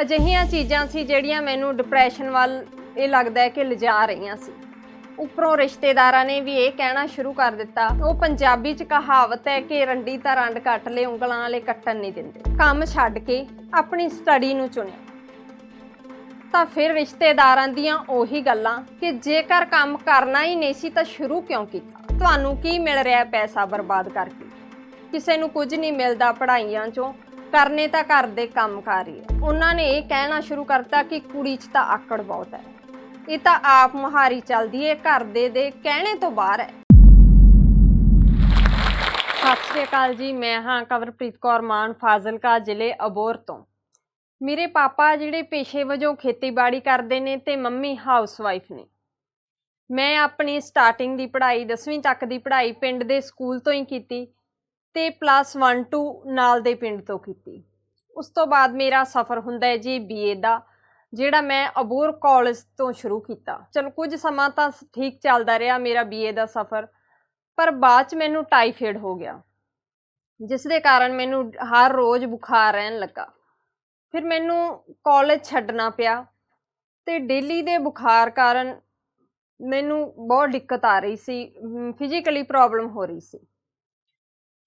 ਅਜਿਹੀਆਂ ਚੀਜ਼ਾਂ ਸੀ ਜਿਹੜੀਆਂ ਮੈਨੂੰ ਡਿਪਰੈਸ਼ਨ ਵੱਲ ਇਹ ਲੱਗਦਾ ਹੈ ਕਿ ਲਿਜਾ ਰਹੀਆਂ ਸੀ। ਉੱਪਰੋਂ ਰਿਸ਼ਤੇਦਾਰਾਂ ਨੇ ਵੀ ਇਹ ਕਹਿਣਾ ਸ਼ੁਰੂ ਕਰ ਦਿੱਤਾ। ਉਹ ਪੰਜਾਬੀ ਚ ਕਹਾਵਤ ਹੈ ਕਿ ਰੰਡੀ ਤਾਂ ਰੰਡ ਕੱਟ ਲੈ, ਉਂਗਲਾਂ ਵਾਲੇ ਕੱਟਣ ਨਹੀਂ ਦਿੰਦੇ। ਕੰਮ ਛੱਡ ਕੇ ਆਪਣੀ ਸਟੱਡੀ ਨੂੰ ਚੁਣਿਆ। ਤਾਂ ਫਿਰ ਰਿਸ਼ਤੇਦਾਰਾਂ ਦੀਆਂ ਉਹੀ ਗੱਲਾਂ ਕਿ ਜੇਕਰ ਕੰਮ ਕਰਨਾ ਹੀ ਨਹੀਂ ਸੀ ਤਾਂ ਸ਼ੁਰੂ ਕਿਉਂ ਕੀਤਾ? ਤੁਹਾਨੂੰ ਕੀ ਮਿਲ ਰਿਹਾ ਪੈਸਾ ਬਰਬਾਦ ਕਰਕੇ? ਕਿਸੇ ਨੂੰ ਕੁਝ ਨਹੀਂ ਮਿਲਦਾ ਪੜ੍ਹਾਈਆਂ ਚੋਂ। ਕਰਨੇ ਤਾਂ ਘਰ ਦੇ ਕੰਮ ਕਾਰ ਹੀ ਹੈ। ਉਹਨਾਂ ਨੇ ਇਹ ਕਹਿਣਾ ਸ਼ੁਰੂ ਕਰਤਾ ਕਿ ਕੁੜੀ 'ਚ ਤਾਂ ਆਕੜ ਬਹੁਤ ਹੈ। ਇਹ ਤਾਂ ਆਪ ਮੁਹਾਰੀ ਚੱਲਦੀ ਏ ਘਰ ਦੇ ਦੇ ਕਹਿਣੇ ਤੋਂ ਬਾਹਰ ਹੈ। ਸਤਿ ਸ਼੍ਰੀ ਅਕਾਲ ਜੀ, ਮੈਂ ਹਾਂ ਕਵਰਪ੍ਰੀਤ ਕੌਰ ਮਾਨ, ਫਾਜ਼ਿਲਕਾ ਜ਼ਿਲ੍ਹੇ ਅਬੋਰ ਤੋਂ। ਮੇਰੇ ਪਾਪਾ ਜਿਹੜੇ ਪੇਸ਼ੇ ਵਜੋਂ ਖੇਤੀਬਾੜੀ ਕਰਦੇ ਨੇ ਤੇ ਮੰਮੀ ਹਾਊਸਵਾਈਫ ਨੇ। ਮੈਂ ਆਪਣੀ ਸਟਾਰਟਿੰਗ ਦੀ ਪੜ੍ਹਾਈ 10ਵੀਂ ਤੱਕ ਦੀ ਪੜ੍ਹਾਈ ਪਿੰਡ ਦੇ ਸਕੂਲ ਤੋਂ ਹੀ ਕੀਤੀ। ਤੇ ਪਲੱਸ 1 2 ਨਾਲ ਦੇ ਪਿੰਡ ਤੋਂ ਕੀਤੀ। ਉਸ ਤੋਂ ਬਾਅਦ ਮੇਰਾ ਸਫ਼ਰ ਹੁੰਦਾ ਹੈ ਜੀ ਬੀਏ ਦਾ, ਜਿਹੜਾ ਮੈਂ ਅਬੋਰ ਕਾਲਜ ਤੋਂ ਸ਼ੁਰੂ ਕੀਤਾ। ਚਲੋ ਕੁਝ ਸਮਾਂ ਤਾਂ ਠੀਕ ਚੱਲਦਾ ਰਿਹਾ ਮੇਰਾ ਬੀਏ ਦਾ ਸਫ਼ਰ, ਪਰ ਬਾਅਦ ਚ ਮੈਨੂੰ ਟਾਈਫਾਇਡ ਹੋ ਗਿਆ। ਜਿਸ ਦੇ ਕਾਰਨ ਮੈਨੂੰ ਹਰ ਰੋਜ਼ ਬੁਖਾਰ ਰਹਿਣ ਲੱਗਾ। ਫਿਰ ਮੈਨੂੰ ਕਾਲਜ ਛੱਡਣਾ ਪਿਆ ਤੇ ਡੇਲੀ ਦੇ ਬੁਖਾਰ ਕਾਰਨ ਮੈਨੂੰ ਬਹੁਤ ਦਿੱਕਤ ਆ ਰਹੀ ਸੀ ਫਿਜ਼ੀਕਲੀ ਪ੍ਰੋਬਲਮ ਹੋ ਰਹੀ ਸੀ।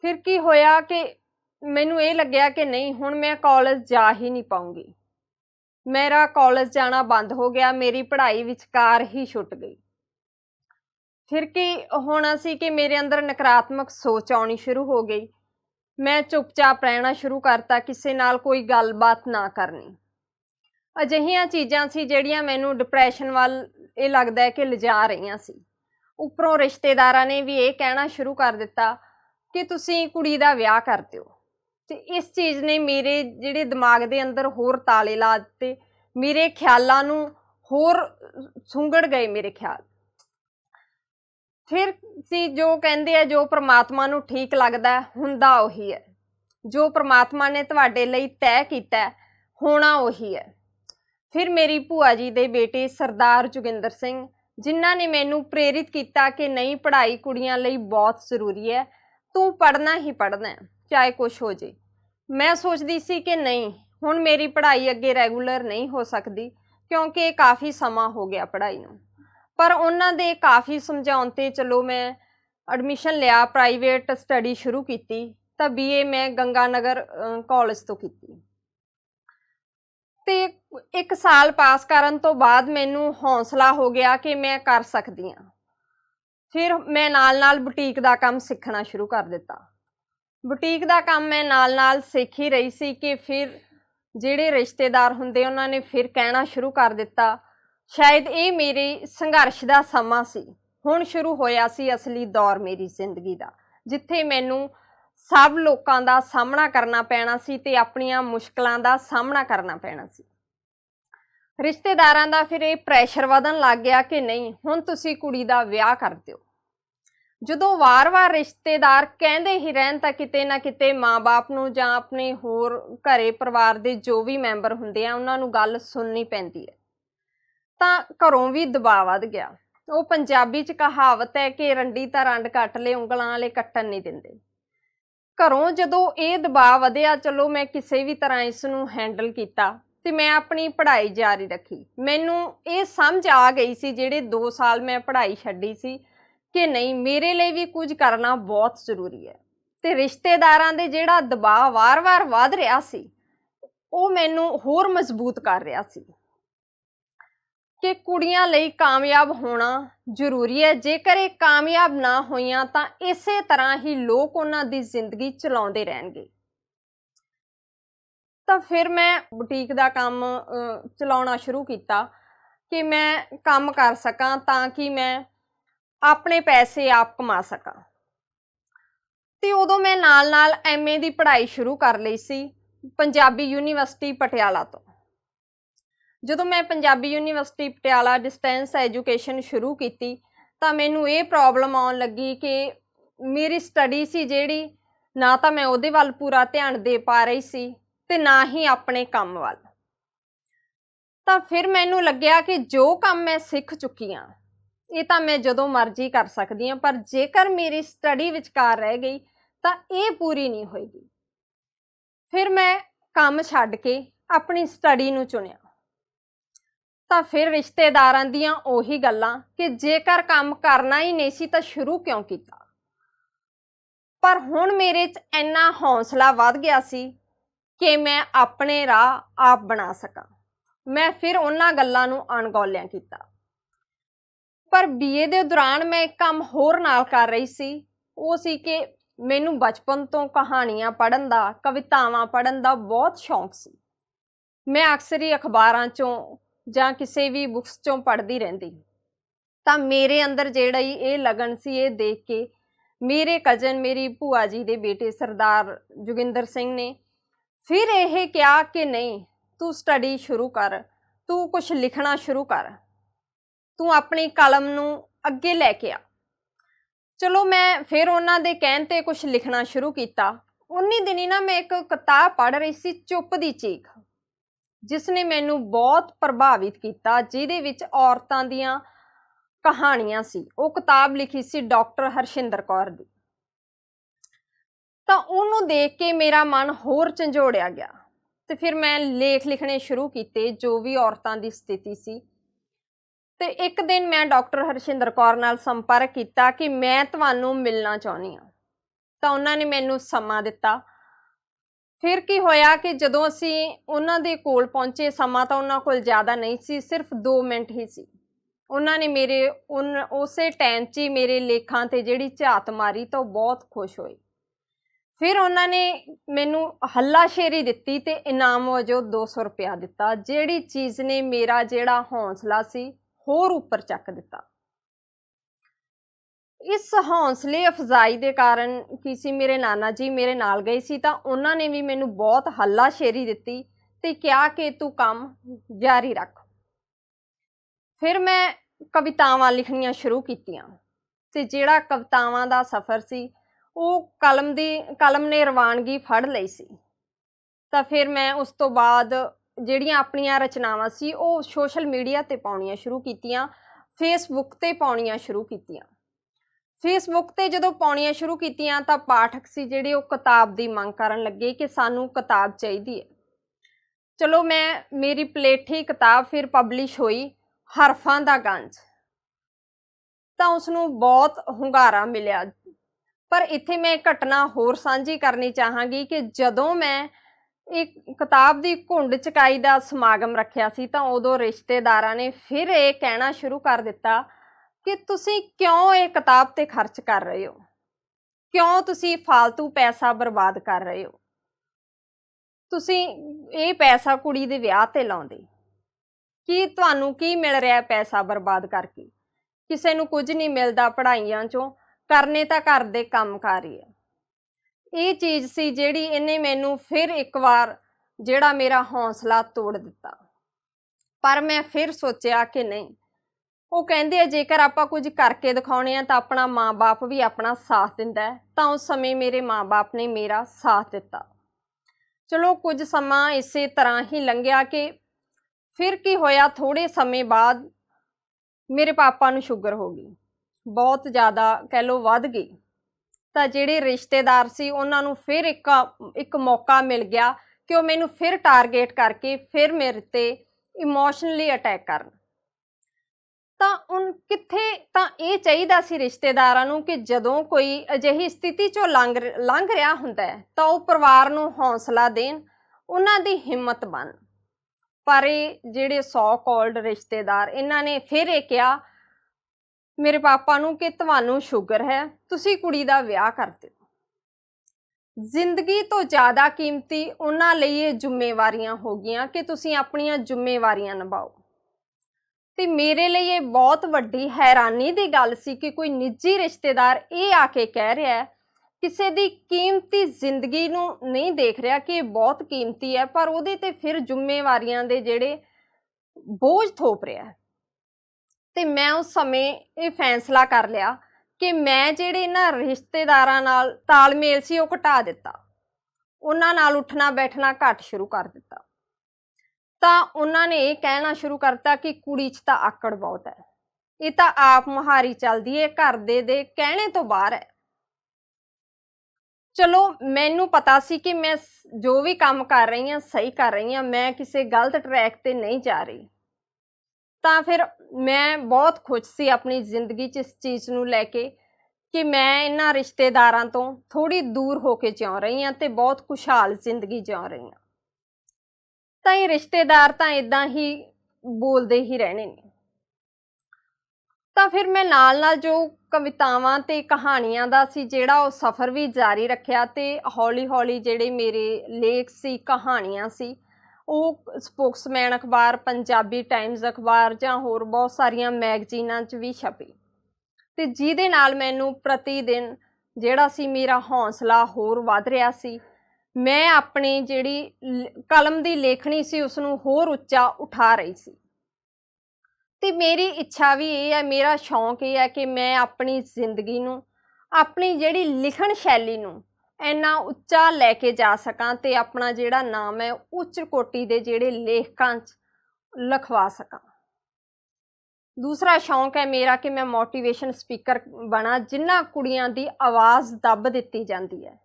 ਫਿਰ ਕੀ ਹੋਇਆ ਕਿ ਮੈਨੂੰ ਇਹ ਲੱਗਿਆ ਕਿ ਨਹੀਂ, ਹੁਣ ਮੈਂ ਕਾਲਜ ਜਾ ਹੀ ਨਹੀਂ ਪਾਉਂਗੀ। ਮੇਰਾ ਕਾਲਜ ਜਾਣਾ ਬੰਦ ਹੋ ਗਿਆ, ਮੇਰੀ ਪੜ੍ਹਾਈ ਵਿਚਕਾਰ ਹੀ ਛੁੱਟ ਗਈ। ਫਿਰ ਕੀ ਹੋਣਾ ਸੀ ਕਿ ਮੇਰੇ ਅੰਦਰ ਨਕਾਰਾਤਮਕ ਸੋਚ ਆਉਣੀ ਸ਼ੁਰੂ ਹੋ ਗਈ। ਮੈਂ ਚੁੱਪਚਾਪ ਰਹਿਣਾ ਸ਼ੁਰੂ ਕਰਤਾ, ਕਿਸੇ ਨਾਲ ਕੋਈ ਗੱਲਬਾਤ ਨਾ ਕਰਨੀ। ਅਜਿਹੀਆਂ ਚੀਜ਼ਾਂ ਸੀ ਜਿਹੜੀਆਂ ਮੈਨੂੰ ਡਿਪਰੈਸ਼ਨ ਵੱਲ ਇਹ ਲੱਗਦਾ ਹੈ ਕਿ ਲਿਜਾ ਰਹੀਆਂ ਸੀ। ਉੱਪਰੋਂ ਰਿਸ਼ਤੇਦਾਰਾਂ ਨੇ ਵੀ ਇਹ ਕਹਿਣਾ ਸ਼ੁਰੂ ਕਰ ਦਿੱਤਾ ਕਿ ਤੁਸੀਂ ਕੁੜੀ ਦਾ ਵਿਆਹ ਕਰ ਦਿਓ। ਤੇ ਇਸ ਚੀਜ਼ ਨੇ ਮੇਰੇ ਜਿਹੜੇ ਦਿਮਾਗ ਦੇ ਅੰਦਰ ਹੋਰ ਤਾਲੇ ਲਾ ਦਿੱਤੇ। ਮੇਰੇ ਖਿਆਲਾਂ ਨੂੰ ਹੋਰ ਸੁੰਗੜ ਗਏ ਮੇਰੇ ਖਿਆਲ। ਫਿਰ ਸੀ ਜੋ ਕਹਿੰਦੇ ਆ, ਜੋ ਪ੍ਰਮਾਤਮਾ ਨੂੰ ਠੀਕ ਲੱਗਦਾ ਹੁੰਦਾ ਉਹੀ ਹੈ। ਜੋ ਪ੍ਰਮਾਤਮਾ ਨੇ ਤੁਹਾਡੇ ਲਈ ਤੈਅ ਕੀਤਾ ਹੋਣਾ ਉਹੀ ਹੈ। ਫਿਰ ਮੇਰੀ ਭੂਆ ਜੀ ਦੇ ਬੇਟੇ ਸਰਦਾਰ ਜੋਗਿੰਦਰ ਸਿੰਘ, ਜਿਨ੍ਹਾਂ ਨੇ ਮੈਨੂੰ ਪ੍ਰੇਰਿਤ ਕੀਤਾ ਕਿ ਨਹੀਂ, ਪੜ੍ਹਾਈ ਕੁੜੀਆਂ ਲਈ ਬਹੁਤ ਜ਼ਰੂਰੀ ਹੈ। ਤੂੰ ਪੜ੍ਹਨਾ ਹੀ ਪੜ੍ਹਨਾ ਹੈ, ਚਾਹੇ ਕੁਛ ਹੋ ਜੇ। ਮੈਂ ਸੋਚਦੀ ਸੀ ਕਿ ਨਹੀਂ, ਹੁਣ ਮੇਰੀ ਪੜ੍ਹਾਈ ਅੱਗੇ ਰੈਗੂਲਰ ਨਹੀਂ ਹੋ ਸਕਦੀ, ਕਿਉਂਕਿ ਇਹ ਕਾਫੀ ਸਮਾਂ ਹੋ ਗਿਆ ਪੜ੍ਹਾਈ ਨੂੰ। ਪਰ ਉਹਨਾਂ ਦੇ ਕਾਫੀ ਸਮਝਾਉਣ ਤੇ ਚਲੋ ਮੈਂ ਐਡਮਿਸ਼ਨ ਲਿਆ ਪ੍ਰਾਈਵੇਟ ਸਟੱਡੀ ਸ਼ੁਰੂ ਕੀਤੀ, ਤਾਂ ਬੀਏ ਮੈਂ ਗੰਗਾਨਗਰ ਕਾਲਜ ਤੋਂ ਕੀਤੀ। ਤੇ ਇੱਕ ਸਾਲ ਪਾਸ ਕਰਨ ਤੋਂ ਬਾਅਦ ਮੈਨੂੰ ਹੌਸਲਾ ਹੋ ਗਿਆ ਕਿ ਮੈਂ ਕਰ ਸਕਦੀ ਹਾਂ। ਫਿਰ ਮੈਂ ਨਾਲ-ਨਾਲ ਬੁਟੀਕ ਦਾ ਕੰਮ ਸਿੱਖਣਾ ਸ਼ੁਰੂ ਕਰ ਦਿੱਤਾ। ਬੁਟੀਕ ਦਾ ਕੰਮ ਮੈਂ ਨਾਲ-ਨਾਲ ਸਿੱਖ ਹੀ ਰਹੀ ਸੀ ਕਿ ਫਿਰ ਜਿਹੜੇ ਰਿਸ਼ਤੇਦਾਰ ਹੁੰਦੇ ਉਹਨਾਂ ਨੇ ਫਿਰ ਕਹਿਣਾ ਸ਼ੁਰੂ ਕਰ ਦਿੱਤਾ। ਸ਼ਾਇਦ ਇਹ ਮੇਰੇ ਸੰਘਰਸ਼ ਦਾ ਸਮਾਂ ਸੀ। ਹੁਣ ਸ਼ੁਰੂ ਹੋਇਆ ਸੀ ਅਸਲੀ ਦੌਰ ਮੇਰੀ ਜ਼ਿੰਦਗੀ ਦਾ, ਜਿੱਥੇ ਮੈਨੂੰ ਸਭ ਲੋਕਾਂ ਦਾ ਸਾਹਮਣਾ ਕਰਨਾ ਪੈਣਾ ਸੀ ਤੇ ਆਪਣੀਆਂ ਮੁਸ਼ਕਲਾਂ ਦਾ ਸਾਹਮਣਾ ਕਰਨਾ ਪੈਣਾ ਸੀ। ਰਿਸ਼ਤੇਦਾਰਾਂ ਦਾ ਫਿਰ ਇਹ ਪ੍ਰੈਸ਼ਰ ਵਧਣ ਲੱਗ ਗਿਆ ਕਿ ਨਹੀਂ, ਹੁਣ ਤੁਸੀਂ ਕੁੜੀ ਦਾ ਵਿਆਹ ਕਰ ਦਿਓ। ਜਦੋਂ ਵਾਰ-ਵਾਰ ਰਿਸ਼ਤੇਦਾਰ ਕਹਿੰਦੇ ਹੀ ਰਹਿਣ ਤਾਂ ਕਿਤੇ ਨਾ ਕਿਤੇ ਮਾਪੇ ਨੂੰ ਜਾਂ ਆਪਣੇ ਹੋਰ ਘਰੇ ਪਰਿਵਾਰ ਦੇ ਜੋ ਵੀ ਮੈਂਬਰ ਹੁੰਦੇ ਆ, ਉਹਨਾਂ ਨੂੰ ਗੱਲ ਸੁਣਨੀ ਪੈਂਦੀ ਹੈ। ਤਾਂ ਘਰੋਂ ਵੀ ਦਬਾਅ ਵੱਧ ਗਿਆ। ਉਹ ਪੰਜਾਬੀ ਚ ਕਹਾਵਤ ਹੈ ਕਿ ਰੰਡੀ ਤਾਂ ਰੰਡ ਕੱਟ ਲੈ, ਉਂਗਲਾਂ ਵਾਲੇ ਕੱਟਣ ਨਹੀਂ ਦਿੰਦੇ। ਘਰੋਂ ਜਦੋਂ ਇਹ ਦਬਾਅ ਵਧਿਆ, ਚਲੋ ਮੈਂ ਕਿਸੇ ਵੀ ਤਰ੍ਹਾਂ ਇਸ ਨੂੰ ਹੈਂਡਲ ਕੀਤਾ। ਤੇ ਮੈਂ ਆਪਣੀ ਪੜ੍ਹਾਈ ਜਾਰੀ ਰੱਖੀ। ਮੈਨੂੰ ਇਹ ਸਮਝ ਆ ਗਈ ਸੀ ਜਿਹੜੇ 2 ਸਾਲ ਮੈਂ ਪੜ੍ਹਾਈ ਛੱਡੀ ਸੀ ਕਿ ਨਹੀਂ, ਮੇਰੇ ਲਈ ਵੀ ਕੁਝ ਕਰਨਾ ਬਹੁਤ ਜ਼ਰੂਰੀ ਹੈ। ਤੇ ਰਿਸ਼ਤੇਦਾਰਾਂ ਦੇ ਜਿਹੜਾ ਦਬਾਅ ਵਾਰ-ਵਾਰ ਵਧ ਰਿਹਾ ਸੀ, ਉਹ ਮੈਨੂੰ ਹੋਰ ਮਜ਼ਬੂਤ ਕਰ ਰਿਹਾ ਸੀ ਕਿ ਕੁੜੀਆਂ ਲਈ ਕਾਮਯਾਬ ਹੋਣਾ ਜ਼ਰੂਰੀ ਹੈ। ਜੇਕਰ ਇਹ ਕਾਮਯਾਬ ਨਾ ਹੋਈਆਂ ਤਾਂ ਇਸੇ ਤਰ੍ਹਾਂ ਹੀ ਲੋਕ ਉਹਨਾਂ ਦੀ ਜ਼ਿੰਦਗੀ ਚਲਾਉਂਦੇ ਰਹਿਣਗੇ। ਤਾਂ ਫਿਰ ਮੈਂ ਬੁਟੀਕ ਦਾ ਕੰਮ ਚਲਾਉਣਾ ਸ਼ੁਰੂ ਕੀਤਾ ਕਿ ਮੈਂ ਕੰਮ ਕਰ ਸਕਾਂ ਤਾਂ ਕਿ ਮੈਂ ਆਪਣੇ ਪੈਸੇ ਆਪ ਕਮਾ ਸਕਾਂ। ਤੇ ਉਦੋਂ ਮੈਂ ਨਾਲ-ਨਾਲ ਐਮਏ ਦੀ ਪੜ੍ਹਾਈ ਸ਼ੁਰੂ ਕਰ ਲਈ ਸੀ ਪੰਜਾਬੀ ਯੂਨੀਵਰਸਿਟੀ ਪਟਿਆਲਾ ਤੋਂ। ਜਦੋਂ ਮੈਂ Punjabi university Patiala distance education ਸ਼ੁਰੂ ਕੀਤੀ ਤਾਂ ਮੈਨੂੰ ਇਹ ਪ੍ਰੋਬਲਮ ਆਉਣ ਲੱਗੀ ਕਿ ਮੇਰੀ ਸਟੱਡੀ ਸੀ ਜਿਹੜੀ, ਨਾ ਤਾਂ ਮੈਂ ਉਹਦੇ ਵੱਲ ਪੂਰਾ ਧਿਆਨ ਦੇ ਪਾ ਰਹੀ ਸੀ। ਤੇ ਨਾ ਹੀ ਆਪਣੇ ਕੰਮ ਵੱਲ। ਤਾਂ ਫਿਰ ਮੈਨੂੰ ਲੱਗਿਆ ਕਿ ਜੋ ਕੰਮ ਮੈਂ ਸਿੱਖ ਚੁੱਕੀ ਹਾਂ ਇਹ ਤਾਂ ਮੈਂ ਜਦੋਂ ਮਰਜ਼ੀ ਕਰ ਸਕਦੀ ਹਾਂ ਪਰ ਜੇਕਰ ਮੇਰੀ ਸਟੱਡੀ ਵਿਚਕਾਰ ਰਹਿ ਗਈ, ਤਾਂ ਇਹ ਪੂਰੀ ਨਹੀਂ ਹੋਏਗੀ। ਫਿਰ ਮੈਂ ਕੰਮ ਛੱਡ ਕੇ ਆਪਣੀ ਸਟੱਡੀ ਨੂੰ ਚੁਣਿਆ। ਤਾਂ ਫਿਰ ਰਿਸ਼ਤੇਦਾਰਾਂ ਦੀਆਂ ਉਹੀ ਗੱਲਾਂ ਕਿ ਜੇਕਰ ਕੰਮ ਕਰਨਾ ਹੀ ਨਹੀਂ ਸੀ ਤਾਂ ਸ਼ੁਰੂ ਕਿਉਂ ਕੀਤਾ? ਪਰ ਹੁਣ ਮੇਰੇ 'ਚ ਇੰਨਾ ਹੌਸਲਾ ਵੱਧ ਗਿਆ ਸੀ ਕਿ ਮੈਂ ਆਪਣੇ ਰਾਹ ਆਪ ਬਣਾ ਸਕਾਂ। ਮੈਂ ਫਿਰ ਉਹਨਾਂ ਗੱਲਾਂ ਨੂੰ ਅਣਗੌਲਿਆਂ ਕੀਤਾ। ਪਰ ਬੀਏ ਦੇ ਦੌਰਾਨ ਮੈਂ ਇੱਕ ਕੰਮ ਹੋਰ ਨਾਲ ਕਰ ਰਹੀ ਸੀ। ਉਹ ਸੀ ਕਿ ਮੈਨੂੰ ਬਚਪਨ ਤੋਂ ਕਹਾਣੀਆਂ ਪੜ੍ਹਨ ਦਾ, ਕਵਿਤਾਵਾਂ ਪੜ੍ਹਨ ਦਾ ਬਹੁਤ ਸ਼ੌਂਕ ਸੀ। ਮੈਂ ਅਕਸਰ ਹੀ ਅਖਬਾਰਾਂ ਚੋਂ ਜਾਂ ਕਿਸੇ ਵੀ ਬੁక్స్ ਚੋਂ ਪੜ੍ਹਦੀ ਰਹਿੰਦੀ। ਤਾਂ ਮੇਰੇ ਅੰਦਰ ਜਿਹੜਾ ਹੀ ਇਹ ਲਗਨ ਸੀ, ਇਹ ਦੇਖ ਕੇ ਮੇਰੇ ਕਜ਼ਨ ਮੇਰੀ ਭੂਆ ਜੀ ਦੇ ਬੇਟੇ ਸਰਦਾਰ ਜੋਗਿੰਦਰ ਸਿੰਘ ਨੇ ਫਿਰ ਇਹ ਕਿਹਾ ਕਿ ਨਹੀਂ, ਤੂੰ ਸਟੱਡੀ ਸ਼ੁਰੂ ਕਰ, ਤੂੰ ਕੁਝ ਲਿਖਣਾ ਸ਼ੁਰੂ ਕਰ। ਤੂੰ ਆਪਣੀ ਕਲਮ ਨੂੰ ਅੱਗੇ ਲੈ ਕੇ ਆ। ਚਲੋ ਮੈਂ ਫਿਰ ਉਹਨਾਂ ਦੇ ਕਹਿਣ ਤੇ ਕੁਝ ਲਿਖਣਾ ਸ਼ੁਰੂ ਕੀਤਾ। ਉਨੀ ਦਿਨੀ ਨਾ ਮੈਂ ਇੱਕ ਕਿਤਾਬ ਪੜ੍ਹ ਰਹੀ ਸੀ, ਚੁੱਪ ਦੀ ਚੀਖ। ਜਿਸ ਨੇ ਮੈਨੂੰ ਬਹੁਤ ਪ੍ਰਭਾਵਿਤ ਕੀਤਾ, ਜਿਹਦੇ ਵਿੱਚ ਔਰਤਾਂ ਦੀਆਂ ਕਹਾਣੀਆਂ ਸੀ। ਉਹ ਕਿਤਾਬ ਲਿਖੀ ਸੀ ਡਾਕਟਰ ਹਰਸ਼ਿੰਦਰ ਕੌਰ ਦੀ। ਤਾਂ ਉਹਨੂੰ ਦੇਖ ਕੇ ਮੇਰਾ ਮਨ ਹੋਰ ਝੰਜੋੜਿਆ ਗਿਆ ਤੇ ਫਿਰ ਮੈਂ ਲੇਖ ਲਿਖਣੇ ਸ਼ੁਰੂ ਕੀਤੇ ਜੋ ਵੀ ਔਰਤਾਂ ਦੀ ਸਥਿਤੀ ਸੀ। ਤੇ ਇੱਕ ਦਿਨ ਮੈਂ ਡਾਕਟਰ ਹਰਸ਼ਿੰਦਰ ਕੌਰ ਨਾਲ ਸੰਪਰਕ ਕੀਤਾ ਕਿ ਮੈਂ ਤੁਹਾਨੂੰ ਮਿਲਣਾ ਚਾਹੁੰਦੀ ਹਾਂ। ਤਾਂ ਉਹਨਾਂ ਨੇ ਮੈਨੂੰ ਸਮਾਂ ਦਿੱਤਾ। ਫਿਰ ਕੀ ਹੋਇਆ ਕਿ ਜਦੋਂ ਅਸੀਂ ਉਹਨਾਂ ਦੇ ਕੋਲ ਪਹੁੰਚੇ, ਸਮਾਂ ਤਾਂ ਉਹਨਾਂ ਕੋਲ ਜ਼ਿਆਦਾ ਨਹੀਂ ਸੀ, ਸਿਰਫ 2 ਮਿੰਟ ਹੀ ਸੀ। ਉਹਨਾਂ ਨੇ ਮੇਰੇ ਉਨ, ਉਸੇ ਟਾਈਮ 'ਚ ਹੀ ਮੇਰੇ ਲੇਖਾਂ ਤੇ ਜਿਹੜੀ ਝਾਤ ਮਾਰੀ ਤਾਂ ਉਹ ਬਹੁਤ ਖੁਸ਼ ਹੋਈ। ਫਿਰ ਉਹਨਾਂ ਨੇ ਮੈਨੂੰ ਹੱਲਾਸ਼ੇਰੀ ਦਿੱਤੀ ਤੇ ਇਨਾਮ ਵਜੋਂ 200 ਰੁਪਇਆ ਦਿੱਤਾ, ਜਿਹੜੀ ਚੀਜ਼ ਨੇ ਮੇਰਾ ਜਿਹੜਾ ਹੌਸਲਾ ਸੀ ਹੋਰ ਉੱਪਰ ਚੱਕ ਦਿੱਤਾ। ਇਸ ਹੌਸਲੇ, ਅਫਜ਼ਾਈ ਦੇ ਕਾਰਨ ਕੀ ਸੀ, ਮੇਰੇ ਨਾਨਾ ਜੀ ਮੇਰੇ ਨਾਲ ਗਏ ਸੀ ਤਾਂ ਉਹਨਾਂ ਨੇ ਵੀ ਮੈਨੂੰ ਬਹੁਤ ਹੱਲਾਸ਼ੇਰੀ ਦਿੱਤੀ ਤੇ ਕਿਹਾ ਕਿ ਤੂੰ ਕੰਮ ਜਾਰੀ ਰੱਖ। ਫਿਰ ਮੈਂ ਕਵਿਤਾਵਾਂ ਲਿਖਣੀਆਂ ਸ਼ੁਰੂ ਕੀਤੀਆਂ ਤੇ ਜਿਹੜਾ ਕਵਿਤਾਵਾਂ ਦਾ ਸਫ਼ਰ ਸੀ ਉਹ ਕਲਮ ਦੀ, ਕਲਮ ਨੇ ਰਵਾਨਗੀ ਫੜ ਲਈ ਸੀ। ਤਾਂ ਫਿਰ ਮੈਂ ਉਸ ਤੋਂ ਬਾਅਦ ਜਿਹੜੀਆਂ ਆਪਣੀਆਂ ਰਚਨਾਵਾਂ ਸੀ, ਉਹ ਸੋਸ਼ਲ ਮੀਡੀਆ ਤੇ ਪਾਉਣੀਆਂ ਸ਼ੁਰੂ ਕੀਤੀਆਂ, ਫੇਸਬੁੱਕ ਤੇ ਪਾਉਣੀਆਂ ਸ਼ੁਰੂ ਕੀਤੀਆਂ। ਫੇਸਬੁੱਕ ਤੇ ਜਦੋਂ ਪਾਉਣੀਆਂ ਸ਼ੁਰੂ ਕੀਤੀਆਂ ਤਾਂ ਪਾਠਕ ਸੀ ਜਿਹੜੇ ਉਹ ਕਿਤਾਬ ਦੀ ਮੰਗ ਕਰਨ ਲੱਗੇ ਕਿ ਸਾਨੂੰ ਕਿਤਾਬ ਚਾਹੀਦੀ ਹੈ। ਚਲੋ ਮੈਂ, ਮੇਰੀ ਪਲੇਠੀ ਕਿਤਾਬ ਫਿਰ ਪਬਲਿਸ਼ ਹੋਈ, ਹਰਫਾਂ ਦਾ ਗੰਜ। ਤਾਂ ਉਸ ਨੂੰ ਬਹੁਤ ਹੁੰਗਾਰਾ ਮਿਲਿਆ। ਪਰ ਇੱਥੇ ਮੈਂ ਘਟਨਾ ਹੋਰ ਸਾਂਝੀ ਕਰਨੀ ਚਾਹਾਂਗੀ ਕਿ ਜਦੋਂ ਮੈਂ ਇੱਕ ਕਿਤਾਬ ਦੀ ਘੁੰਡ ਚਕਾਈ ਦਾ ਸਮਾਗਮ ਰੱਖਿਆ ਸੀ ਤਾਂ ਉਦੋਂ ਰਿਸ਼ਤੇਦਾਰਾਂ ਨੇ ਫਿਰ ਇਹ ਕਹਿਣਾ ਸ਼ੁਰੂ ਕਰ ਦਿੱਤਾ ਕਿ ਤੁਸੀਂ ਕਿਉਂ ਇਹ ਕਿਤਾਬ ਤੇ ਖਰਚ ਕਰ ਰਹੇ ਹੋ? ਕਿਉਂ ਤੁਸੀਂ ਫालतू ਪੈਸਾ ਬਰਬਾਦ ਕਰ ਰਹੇ ਹੋ? ਤੁਸੀਂ ਇਹ ਪੈਸਾ ਕੁੜੀ ਦੇ ਵਿਆਹ ਤੇ ਲਾਉਂਦੇ। ਕੀ ਤੁਹਾਨੂੰ ਕੀ ਮਿਲ ਰਿਹਾ ਪੈਸਾ ਬਰਬਾਦ ਕਰਕੇ? ਕਿਸੇ ਨੂੰ ਕੁਝ ਨਹੀਂ ਮਿਲਦਾ ਪੜ੍ਹਾਈਆਂ ਚੋਂ। ਕਰਨੇ ਤਾਂ ਘਰ ਦੇ ਕੰਮਕਾਰ ਹੀ ਹੈ ਇਹ ਚੀਜ਼ ਸੀ ਜਿਹੜੀ ਇਹਨੇ ਮੈਨੂੰ ਫਿਰ ਇੱਕ ਵਾਰ ਜਿਹੜਾ ਮੇਰਾ ਹੌਸਲਾ ਤੋੜ ਦਿੱਤਾ। ਪਰ ਮੈਂ ਫਿਰ ਸੋਚਿਆ ਕਿ ਨਹੀਂ, ਉਹ ਕਹਿੰਦੇ ਆ, ਜੇਕਰ ਆਪਾਂ ਕੁਝ ਕਰਕੇ ਦਿਖਾਉਣੇ ਆ ਤਾਂ ਆਪਣਾ ਮਾਂ-ਬਾਪ ਵੀ ਆਪਣਾ ਸਾਥ ਦਿੰਦਾ ਤਾਂ ਉਸ ਸਮੇਂ ਮੇਰੇ ਮਾਂ-ਬਾਪ ਨੇ ਮੇਰਾ ਸਾਥ ਦਿੱਤਾ। ਚਲੋ ਕੁਝ ਸਮਾਂ ਇਸੇ ਤਰ੍ਹਾਂ ਹੀ ਲੰਘਿਆ ਕਿ ਫਿਰ ਕੀ ਹੋਇਆ ਥੋੜੇ ਸਮੇਂ ਬਾਅਦ ਮੇਰੇ ਪਾਪਾ ਨੂੰ ਸ਼ੂਗਰ ਹੋ ਗਈ। ਬਹੁਤ ਜ਼ਿਆਦਾ ਕਹਿ ਲੋ ਵੱਧ ਗਈ। ਤਾਂ ਜਿਹੜੇ ਰਿਸ਼ਤੇਦਾਰ ਸੀ, ਉਹਨਾਂ ਨੂੰ ਫਿਰ ਇੱਕ ਇੱਕ ਮੌਕਾ ਮਿਲ ਗਿਆ ਕਿ ਉਹ ਮੈਨੂੰ ਫਿਰ ਟਾਰਗੇਟ ਕਰਕੇ ਫਿਰ ਮੇਰੇ ਤੇ ਇਮੋਸ਼ਨਲੀ ਅਟੈਕ ਕਰਨ। ਤਾਂ ਉਹ ਕਿੱਥੇ, ਤਾਂ ਇਹ ਚਾਹੀਦਾ ਸੀ ਰਿਸ਼ਤੇਦਾਰਾਂ ਨੂੰ ਕਿ ਜਦੋਂ ਕੋਈ ਅਜਿਹੀ ਸਥਿਤੀ ਚੋਂ ਲੰਘ ਲੰਘ ਰਿਹਾ ਹੁੰਦਾ ਹੈ, ਤਾਂ ਉਹ ਪਰਿਵਾਰ ਨੂੰ ਹੌਸਲਾ ਦੇਣ, ਉਹਨਾਂ ਦੀ ਹਿੰਮਤ ਬਣ ਪਰ ਇਹ ਜਿਹੜੇ ਸੌ ਕਾਲਡ ਰਿਸ਼ਤੇਦਾਰ, ਇਹਨਾਂ ਨੇ ਫਿਰ ਇਹ ਕਿਹਾ ਮੇਰੇ ਪਾਪਾ ਨੂੰ ਕਿ ਤੁਹਾਨੂੰ ਸ਼ੂਗਰ ਹੈ, ਤੁਸੀਂ ਕੁੜੀ ਦਾ ਵਿਆਹ ਕਰ ਦਿਓ ਜ਼ਿੰਦਗੀ ਤੋਂ ਜ਼ਿਆਦਾ ਕੀਮਤੀ ਉਹਨਾਂ ਲਈ ਇਹ ਜ਼ਿੰਮੇਵਾਰੀਆਂ ਹੋ ਗਈਆਂ ਕਿ ਤੁਸੀਂ ਆਪਣੀਆਂ ਜ਼ਿੰਮੇਵਾਰੀਆਂ ਨਿਭਾਓ। ਤੇ ਮੇਰੇ ਲਈ ਇਹ ਬਹੁਤ ਵੱਡੀ ਹੈਰਾਨੀ ਦੀ ਗੱਲ ਸੀ ਕਿ ਕੋਈ ਨਿੱਜੀ ਰਿਸ਼ਤੇਦਾਰ ਇਹ ਆ ਕੇ ਕਹਿ ਰਿਹਾ ਹੈ, ਕਿਸੇ ਦੀ ਕੀਮਤੀ ਜ਼ਿੰਦਗੀ ਨੂੰ ਨਹੀਂ ਦੇਖ ਰਿਹਾ ਕਿ ਇਹ ਬਹੁਤ ਕੀਮਤੀ ਹੈ, ਪਰ ਉਹਦੇ ਤੇ ਫਿਰ ਜ਼ਿੰਮੇਵਾਰੀਆਂ ਦੇ ਜਿਹੜੇ ਬੋਝ ਥੋਪ ਰਿਹਾ ਹੈ। ਤੇ ਮੈਂ ਉਸ ਸਮੇਂ ਇਹ ਫੈਸਲਾ ਕਰ ਲਿਆ ਕਿ ਮੈਂ ਜਿਹੜੇ ਇਹਨਾਂ ਰਿਸ਼ਤੇਦਾਰਾਂ ਨਾਲ ਤਾਲਮੇਲ ਸੀ ਉਹ ਘਟਾ ਦਿੱਤਾ। ਉਹਨਾਂ ਨਾਲ ਉੱਠਣਾ ਬੈਠਣਾ ਘੱਟ ਸ਼ੁਰੂ ਕਰ ਦਿੱਤਾ। ਤਾਂ ਉਹਨਾਂ ਨੇ ਇਹ ਕਹਿਣਾ ਸ਼ੁਰੂ ਕਰਤਾ ਕਿ ਕੁੜੀ 'ਚ ਤਾਂ ਆਕੜ ਬਹੁਤ ਹੈ। ਇਹ ਤਾਂ ਆਪ ਮੁਹਾਰੀ ਚੱਲਦੀ ਹੈ ਘਰ ਦੇ ਦੇ ਕਹਿਣੇ ਤੋਂ ਬਾਹਰ ਹੈ। ਚਲੋ, ਮੈਨੂੰ ਪਤਾ ਸੀ ਕਿ ਮੈਂ ਜੋ ਵੀ ਕੰਮ ਕਰ ਰਹੀ ਹਾਂ, ਸਹੀ ਕਰ ਰਹੀ ਹਾਂ, ਮੈਂ ਕਿਸੇ ਗਲਤ ਟਰੈਕ ਤੇ ਨਹੀਂ ਜਾ ਰਹੀ। ਤਾਂ ਫਿਰ ਮੈਂ ਬਹੁਤ ਖੁਸ਼ ਸੀ ਆਪਣੀ ਜ਼ਿੰਦਗੀ 'ਚ ਇਸ ਚੀਜ਼ ਨੂੰ ਲੈ ਕੇ ਕਿ ਮੈਂ ਇਹਨਾਂ ਰਿਸ਼ਤੇਦਾਰਾਂ ਤੋਂ ਥੋੜੀ ਦੂਰ ਹੋ ਕੇ ਜਿਉ ਰਹੀ ਹਾਂ ਤੇ ਬਹੁਤ ਖੁਸ਼ਹਾਲ ਜ਼ਿੰਦਗੀ ਜਿਉ ਰਹੀ ਹਾਂ। ਤਾਂ ਇਹ ਰਿਸ਼ਤੇਦਾਰ ਤਾਂ ਇਦਾਂ ਹੀ ਬੋਲਦੇ ਹੀ ਰਹਿਣੇ ਨੇ। ਤਾਂ ਫਿਰ ਮੈਂ ਨਾਲ-ਨਾਲ ਜੋ ਕਵਿਤਾਵਾਂ ਤੇ ਕਹਾਣੀਆਂ ਦਾ ਸੀ ਜਿਹੜਾ ਉਹ ਸਫ਼ਰ ਵੀ ਜਾਰੀ ਰੱਖਿਆ ਤੇ ਹੌਲੀ-ਹੌਲੀ ਜਿਹੜੇ ਮੇਰੇ ਲੇਖ ਸੀ, ਕਹਾਣੀਆਂ ਸੀ ਉਹ ਸਪੋਕਸਮੈਨ ਅਖਬਾਰ, ਪੰਜਾਬੀ ਟਾਈਮਜ਼ ਅਖਬਾਰ ਜਾਂ ਹੋਰ ਬਹੁਤ ਸਾਰੀਆਂ ਮੈਗਜ਼ੀਨਾਂ 'ਚ ਵੀ ਛਪੀ। ਤੇ ਜਿਹਦੇ ਨਾਲ ਮੈਨੂੰ ਪ੍ਰਤੀ ਦਿਨ ਜਿਹੜਾ ਸੀ ਮੇਰਾ ਹੌਸਲਾ ਹੋਰ ਵੱਧ ਰਿਹਾ ਸੀ। ਮੈਂ ਆਪਣੀ ਜਿਹੜੀ ਲ- ਕਲਮ ਦੀ ਲੇਖਣੀ ਸੀ ਉਸ ਨੂੰ ਹੋਰ ਉੱਚਾ ਉਠਾ ਰਹੀ ਸੀ। ਤੇ ਮੇਰੀ ਇੱਛਾ ਵੀ ਇਹ ਹੈ, ਮੇਰਾ ਸ਼ੌਂਕ ਇਹ ਹੈ ਕਿ ਮੈਂ ਆਪਣੀ ਜ਼ਿੰਦਗੀ ਨੂੰ, ਆਪਣੀ ਜਿਹੜੀ ਲਿਖਣ ਸ਼ੈਲੀ ਨੂੰ ਇੰਨਾ ਉੱਚਾ ਲੈ ਕੇ ਜਾ ਸਕਾਂ ਤੇ ਆਪਣਾ ਜਿਹੜਾ ਨਾਮ ਹੈ, ਉੱਚ ਕੋਟੀ ਦੇ ਜਿਹੜੇ ਲੇਖਕਾਂ 'ਚ ਲਿਖਵਾ ਸਕਾਂ। ਦੂਸਰਾ ਸ਼ੌਂਕ ਹੈ ਮੇਰਾ ਕਿ ਮੈਂ ਮੋਟੀਵੇਸ਼ਨ ਸਪੀਕਰ ਬਣਾ, ਜਿਨ੍ਹਾਂ ਕੁੜੀਆਂ ਦੀ ਆਵਾਜ਼ ਦੱਬ ਦਿੱਤੀ ਜਾਂਦੀ ਹੈ,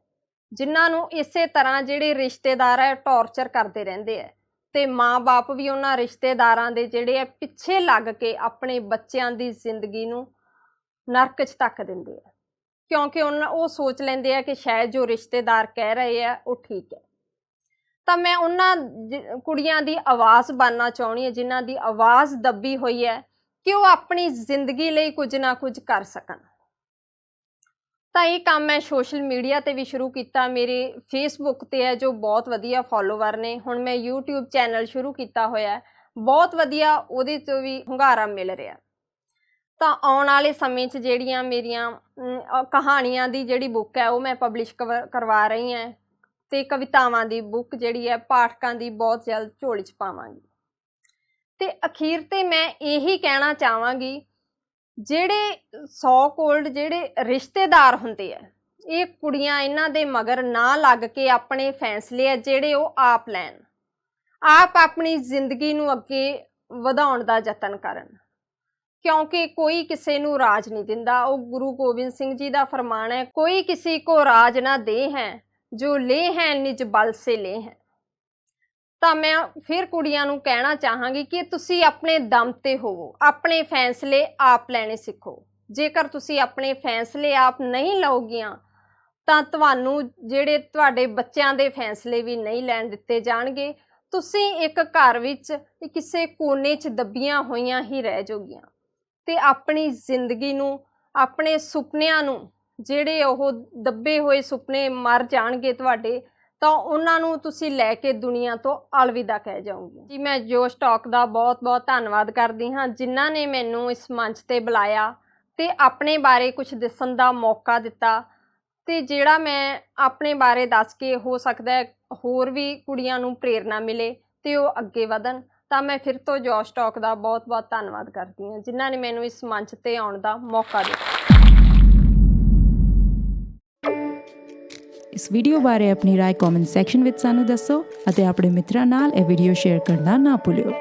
ਜਿਨ੍ਹਾਂ ਨੂੰ ਇਸੇ ਤਰ੍ਹਾਂ ਜਿਹੜੇ ਰਿਸ਼ਤੇਦਾਰ ਹੈ ਟੌਰਚਰ ਕਰਦੇ ਰਹਿੰਦੇ ਹੈ ਤੇ ਮਾਂ-ਬਾਪ ਵੀ ਉਹਨਾਂ ਰਿਸ਼ਤੇਦਾਰਾਂ ਦੇ ਜਿਹੜੇ ਆ ਪਿੱਛੇ ਲੱਗ ਕੇ ਆਪਣੇ ਬੱਚਿਆਂ ਦੀ ਜ਼ਿੰਦਗੀ ਨੂੰ ਨਰਕ 'ਚ ਧੱਕ ਦਿੰਦੇ ਆ ਕਿਉਂਕਿ ਉਹਨਾਂ ਉਹ ਸੋਚ ਲੈਂਦੇ ਆ ਕਿ ਸ਼ਾਇਦ ਜੋ ਰਿਸ਼ਤੇਦਾਰ ਕਹਿ ਰਹੇ ਆ, ਉਹ ਠੀਕ ਹੈ। ਤਾਂ ਮੈਂ ਉਹਨਾਂ ਜ- ਕੁੜੀਆਂ ਦੀ ਆਵਾਜ਼ ਬਣਨਾ ਚਾਹੁੰਦੀ ਹਾਂ, ਜਿਨ੍ਹਾਂ ਦੀ ਆਵਾਜ਼ ਦੱਬੀ ਹੋਈ ਹੈ ਕਿ ਉਹ ਆਪਣੀ ਜ਼ਿੰਦਗੀ ਲਈ ਕੁਝ ਨਾ ਕੁਝ ਕਰ ਸਕਣ। ਤਾਂ ਇਹ ਕੰਮ ਮੈਂ ਸੋਸ਼ਲ ਮੀਡੀਆ ਤੇ ਵੀ ਸ਼ੁਰੂ ਕੀਤਾ। ਮੇਰੇ ਫੇਸਬੁੱਕ ਤੇ ਹੈ ਜੋ ਬਹੁਤ ਵਧੀਆ ਫਾਲੋਵਰ ਨੇ। ਹੁਣ ਮੈਂ YouTube ਚੈਨਲ ਸ਼ੁਰੂ ਕੀਤਾ ਹੋਇਆ ਬਹੁਤ ਵਧੀਆ ਉਹਦੇ ਤੋਂ ਵੀ ਹੁੰਗਾਰਾ ਮਿਲ ਰਿਹਾ। ਤਾਂ ਆਉਣ ਵਾਲੇ ਸਮੇਂ 'ਚ ਜਿਹੜੀਆਂ ਮੇਰੀਆਂ ਅਮ, ਕਹਾਣੀਆਂ ਦੀ ਜਿਹੜੀ ਬੁੱਕ ਹੈ ਉਹ ਮੈਂ ਪਬਲਿਸ਼ ਕਰਵਾ ਰਹੀ ਹਾਂ ਤੇ ਕਵਿਤਾਵਾਂ ਦੀ ਬੁੱਕ ਜਿਹੜੀ ਹੈ ਪਾਠਕਾਂ ਦੀ ਬਹੁਤ ਜਲਦ ਝੋਲੀ 'ਚ ਪਾਵਾਂਗੀ। ਤੇ ਅਖੀਰ ਤੇ ਮੈਂ ਇਹੀ ਕਹਿਣਾ ਚਾਹਾਂਗੀ ਜਿਹੜੇ ਸੌ ਕੋਲਡ ਜਿਹੜੇ ਰਿਸ਼ਤੇਦਾਰ ਹੁੰਦੇ ਆ ਇਹ ਕੁੜੀਆਂ ਇਹਨਾਂ ਦੇ ਮਗਰ ਨਾ ਲੱਗ ਕੇ ਆਪਣੇ ਫੈਸਲੇ ਆ ਜਿਹੜੇ ਉਹ ਆਪ ਲੈਣ। ਆਪ ਆਪਣੀ ਜ਼ਿੰਦਗੀ ਨੂੰ ਅੱਗੇ ਵਧਾਉਣ ਦਾ ਯਤਨ ਕਰਨ। ਕਿਉਂਕਿ ਕੋਈ ਕਿਸੇ ਨੂੰ ਰਾਜ ਨਹੀਂ ਦਿੰਦਾ। ਉਹ ਗੁਰੂ ਗੋਬਿੰਦ ਸਿੰਘ ਜੀ ਦਾ ਫਰਮਾਨ ਹੈ, ਕੋਈ ਕਿਸੇ ਕੋ ਰਾਜ ਨਾ ਦੇ ਹੈ, ਜੋ ਲੈ ਹੈ ਨਿਜ ਬਲ ਸੇ ਲੈ ਹੈ। ਤਾਂ ਮੈਂ ਫਿਰ ਕੁੜੀਆਂ ਨੂੰ ਕਹਿਣਾ ਚਾਹਾਂਗੀ ਕਿ ਤੁਸੀਂ ਆਪਣੇ ਦਮ ਤੇ ਹੋਵੋ, ਆਪਣੇ ਫੈਸਲੇ ਆਪ ਲੈਣੇ ਸਿੱਖੋ। ਜੇਕਰ ਤੁਸੀਂ ਆਪਣੇ ਫੈਸਲੇ ਆਪ ਨਹੀਂ ਲਓਗੀਆਂ, ਤਾਂ ਤੁਹਾਨੂੰ ਜਿਹੜੇ ਤੁਹਾਡੇ ਬੱਚਿਆਂ ਦੇ ਫੈਸਲੇ ਵੀ ਨਹੀਂ ਲੈਣ ਦਿੱਤੇ ਜਾਣਗੇ। ਤੁਸੀਂ ਇੱਕ ਘਰ ਵਿੱਚ ਕਿਸੇ ਕੋਨੇ 'ਚ ਦੱਬੀਆਂ ਹੋਈਆਂ ਹੀ ਰਹਿ ਜਾਓਗੀਆਂ ਤੇ ਆਪਣੀ ਜ਼ਿੰਦਗੀ ਨੂੰ, ਆਪਣੇ ਸੁਪਨਿਆਂ ਨੂੰ, ਜਿਹੜੇ ਉਹ ਦੱਬੇ ਹੋਏ ਸੁਪਨੇ ਮਰ ਜਾਣਗੇ ਤੁਹਾਡੇ, ਤਾਂ ਉਹਨਾਂ ਨੂੰ ਤੁਸੀਂ ਲੈ ਕੇ ਦੁਨੀਆ ਤੋਂ ਅਲਵਿਦਾ ਕਹਿ ਜਾਓਗੇ। ਜੀ, ਮੈਂ ਜੋਸ਼ ਟਾਕ ਦਾ ਬਹੁਤ-ਬਹੁਤ ਧੰਨਵਾਦ ਕਰਦੀ ਹਾਂ, ਜਿਨ੍ਹਾਂ ਨੇ ਮੈਨੂੰ ਇਸ ਮੰਚ ਤੇ ਬੁਲਾਇਆ ਤੇ ਆਪਣੇ ਬਾਰੇ ਕੁਝ ਦੱਸਣ ਦਾ ਮੌਕਾ ਦਿੱਤਾ ਤੇ ਜਿਹੜਾ ਮੈਂ ਆਪਣੇ ਬਾਰੇ ਦੱਸ ਕੇ ਹੋ ਸਕਦਾ ਹੋਰ ਵੀ ਕੁੜੀਆਂ ਨੂੰ ਪ੍ਰੇਰਣਾ ਮਿਲੇ ਤੇ ਉਹ ਅੱਗੇ ਵਧਣ। ਤਾਂ ਮੈਂ ਫਿਰ ਤੋਂ ਜੋਸ਼ ਟਾਕ ਦਾ ਬਹੁਤ-ਬਹੁਤ ਧੰਨਵਾਦ ਕਰਦੀ ਹਾਂ ਜਿਨ੍ਹਾਂ ਨੇ ਮੈਨੂੰ ਇਸ ਮੰਚ ਤੇ ਆਉਣ ਦਾ ਮੌਕਾ ਦਿੱਤਾ ਇਸ ਵੀਡੀਓ ਬਾਰੇ ਆਪਣੀ رائے ਕਮੈਂਟ ਸੈਕਸ਼ਨ ਵਿੱਚ ਸਾਨੂੰ ਦੱਸੋ ਅਤੇ ਆਪਣੇ ਮਿੱਤਰਾਂ ਨਾਲ ਇਹ ਵੀਡੀਓ ਸ਼ੇਅਰ ਕਰਨਾ ਨਾ ਭੁੱਲਿਓ